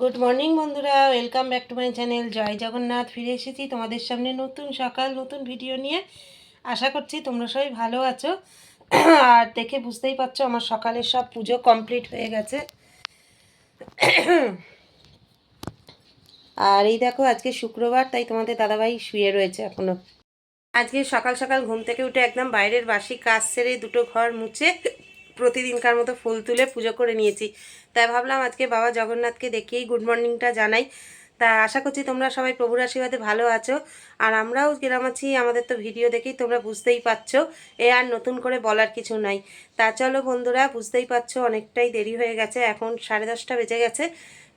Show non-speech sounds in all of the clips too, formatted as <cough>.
Good morning বন্ধুরা। Welcome back to my channel জয় জগন্নাথ, ফিরে এসেছি তোমাদের সামনে নতুন সকাল, নতুন ভিডিও নিয়ে। আশা করছি তোমরা সবাই ভালো আছো। আর দেখে বুঝতেই পারছ, আমার সকালের সব পুজো কমপ্লিট হয়ে গেছে। আর এই দেখো, আজকে শুক্রবার, তাই তোমাদের দাদাভাই শুয়ে রয়েছে এখনও। আজকে সকাল সকাল ঘুম থেকে উঠে একদম বাইরের বাসি, কাজ সেরে দুটো ঘর মুছে প্রতিদিনকার মতো ফুল তুলে পুজো করে নিয়েছি। তাই ভাবলাম আজকে বাবা জগন্নাথকে দেখেই গুড মর্নিংটা জানাই। তা আশা করছি তোমরা সবাই প্রভুর আশীর্বাদে ভালো আছো। আর আমরাও কিরাম আছি, আমাদের তো ভিডিও দেখেই তোমরা বুঝতেই পারছ, এ আর নতুন করে বলার কিছু নাই। তা চলো বন্ধুরা, বুঝতেই পারছ অনেকটাই দেরি হয়ে গেছে, এখন সাড়ে দশটা বেজে গেছে।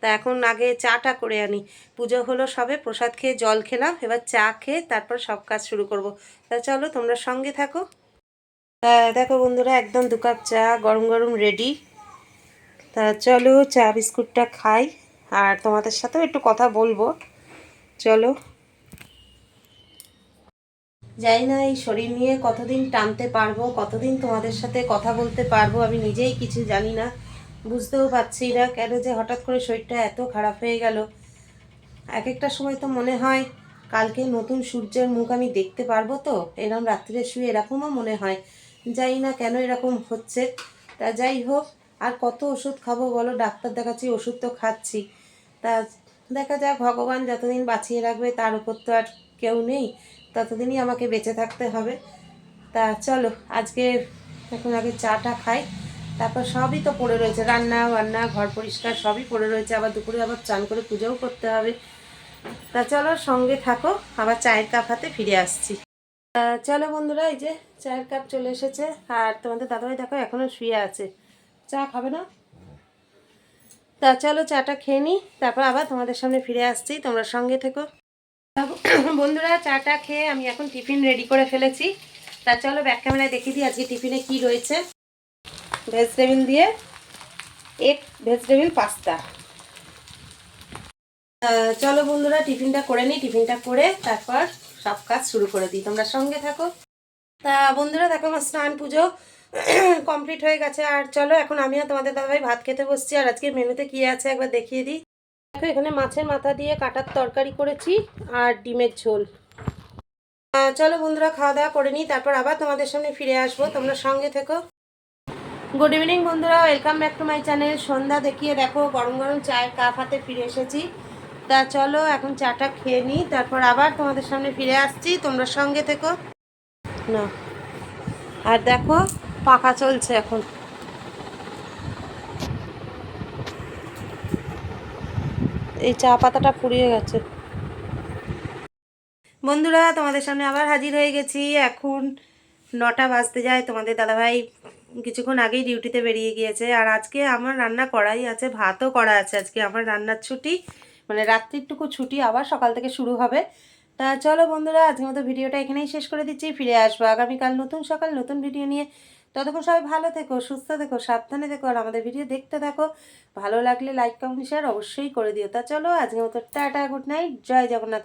তা এখন আগে চাটা করে আনি। পুজো হলো সবে, প্রসাদ খেয়ে জল খেলাম, এবার চা খেয়ে তারপর সব কাজ শুরু করব। তা চলো তোমরা সঙ্গে থাকো। দেখো বন্ধুরা, একদম দু কাপ চা, গরম গরম রেডি তা চলো চা বিস্কুটটা খাই, আর তোমাদের সাথেও একটু কথা বলব। চলো। যাই না এই শরীর নিয়ে কতদিন টানতে পারব, কতদিন তোমাদের সাথে কথা বলতে পারব, আমি নিজেই কিছু জানি না। বুঝতেও পারছি না কেন যে হঠাৎ করে শরীরটা এত খারাপ হয়ে গেল। এক একটা সময় তো মনে হয় কালকে নতুন সূর্যের মুখ আমি দেখতে পারব তো এরকম রাত্রে শুয়ে এরকমও মনে হয়। যাই না কেন এরকম হচ্ছে। তা যাই হোক, আর কত ওষুধ খাব বলো? ডাক্তার দেখাচ্ছি, ওষুধ তো খাচ্ছি। তা দেখা যাক, ভগবান যতদিন বাঁচিয়ে রাখবে তার উপর তো আর কেউ নেই, ততদিনই আমাকে বেঁচে থাকতে হবে। তা চলো, আজকে এখন আগে চাটা খাই। তারপর সবই তো পড়ে রয়েছে, রান্না বান্না, ঘর পরিষ্কার সবই পড়ে রয়েছে, আবার দুপুরে আবার চান করে পুজোও করতে হবে। তা চলো সঙ্গে থাকো, আবার চায়ের কাপ হাতে ফিরে আসছি। চলো বন্ধুরা, এই যে চায়ের কাপ চলে এসেছে। আর তোমাদের দাদাভাই দেখো, এখনও শুয়ে আছে। চা খাবে না? তা চলো চাটা খেয়ে নিই তারপর আবার তোমাদের সামনে ফিরে আসছি, তোমরা সঙ্গে থেকো। বন্ধুরা, চাটা খেয়ে আমি এখন টিফিন রেডি করে ফেলেছি। তা চলো ব্যাক ক্যামেরায় দেখিয়ে দিই আজকে টিফিনে কি রয়েছে। ভেজিটেবিল দিয়ে এক ভেজিটেবিল পাস্তা। চলো বন্ধুরা, টিফিনটা করে নিই টিফিনটা করে তারপর সব কাজ শুরু করে দিই। তোমরা সঙ্গে থাকো। তা বন্ধুরা, দেখো আমার স্নান পুজো <clears throat> কমপ্লিট হয়ে গেছে। আর চলো, এখন আমি আর তোমাদের দাদাভাই ভাত খেতে বসছি। আর আজকে মেনুতে কি আছে একবার দেখিয়ে দিই। দেখো, এখানে মাছের মাথা দিয়ে কাটার তরকারি করেছি আর ডিমের ঝোল। চলো বন্ধুরা, খাওয়া দাওয়া করে নিই। তারপর আবার তোমাদের সামনে ফিরে আসব। তোমরা সঙ্গে থেকো। গুড ইভিনিং বন্ধুরা welcome back to my channel সন্ধ্যা দেখিয়ে দেখো, গরম গরম চায়ের কাপ হাতে ফিরে এসেছি। তা চলো, এখন চাটা খেয়ে নিই, তারপর আবার তোমাদের সামনে ফিরে আসছি, তোমরা সঙ্গে থেকো। না। আর দেখো, পাখা চলছে এখন। এই চা পাতাটা ফুরিয়ে গেছে। বন্ধুরা, তোমাদের সামনে আবার হাজির হয়ে গেছি। এখন নটা বাজতে যায়, তোমাদের দাদাভাই কিছুক্ষণ আগেই ডিউটিতে বেরিয়ে গিয়েছে। আর আজকে আমার রান্না করাই আছে, ভাতও করা আছে। আজকে আমার রান্নার ছুটি। মানে রাত্রিটুকু ছুটি আবার সকাল থেকে শুরু হবে। তা চলো বন্ধুরা, আজকের মতো ভিডিওটা এখানেই শেষ করে দিচ্ছি। ফিরে আসব আগামীকাল নতুন সকাল, নতুন ভিডিও নিয়ে। ততক্ষণ সবাই ভালো থেকো, সুস্থ থেকো, সাবধানে থেকো আর আমাদের ভিডিও দেখতে থাকো। ভালো লাগলে লাইক কমেন্ট শেয়ার অবশ্যই করে দিও। তা চলো আজকের মতো টাটা গুড নাইট জয় জগন্নাথ।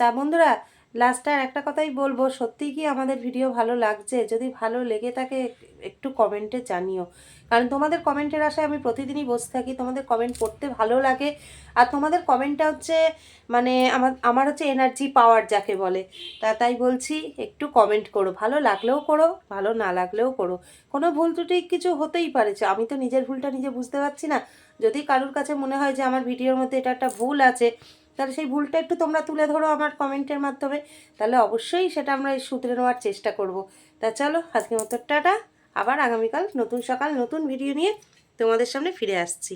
তা বন্ধুরা লাস্টে আর একটা কথাই বলব, সত্যিই কি আমাদের ভিডিও ভালো লাগছে? যদি ভালো লেগে থাকে, একটু কমেন্টে জানিও। কারণ তোমাদের কমেন্টের আশায় আমি প্রতিদিনই বসে থাকি, তোমাদের কমেন্ট পড়তে ভালো লাগে। আর তোমাদের কমেন্টটা হচ্ছে মানে আমার আমার হচ্ছে এনার্জি পাওয়ার যাকে বলে। তা, তাই বলছি, একটু কমেন্ট করো। ভালো লাগলেও করো, ভালো না লাগলেও করো। কোনো ভুল ত্রুটি কিছু হতেই পারে। আমি তো নিজের ভুলটা নিজে বুঝতে পারছি না। যদি কারোর কাছে মনে হয় যে আমার ভিডিওর মধ্যে এটা একটা ভুল আছে তাহলে সেই ভুলটা একটু তোমরা তুলে ধরো আমার কমেন্টের মাধ্যমে। তাহলে অবশ্যই সেটা আমরা শুধরে নেওয়ার চেষ্টা করব। তা চলো, আজকের মতো টাটা। আবার আগামীকাল নতুন সকাল, নতুন ভিডিও নিয়ে তোমাদের সামনে ফিরে আসছি।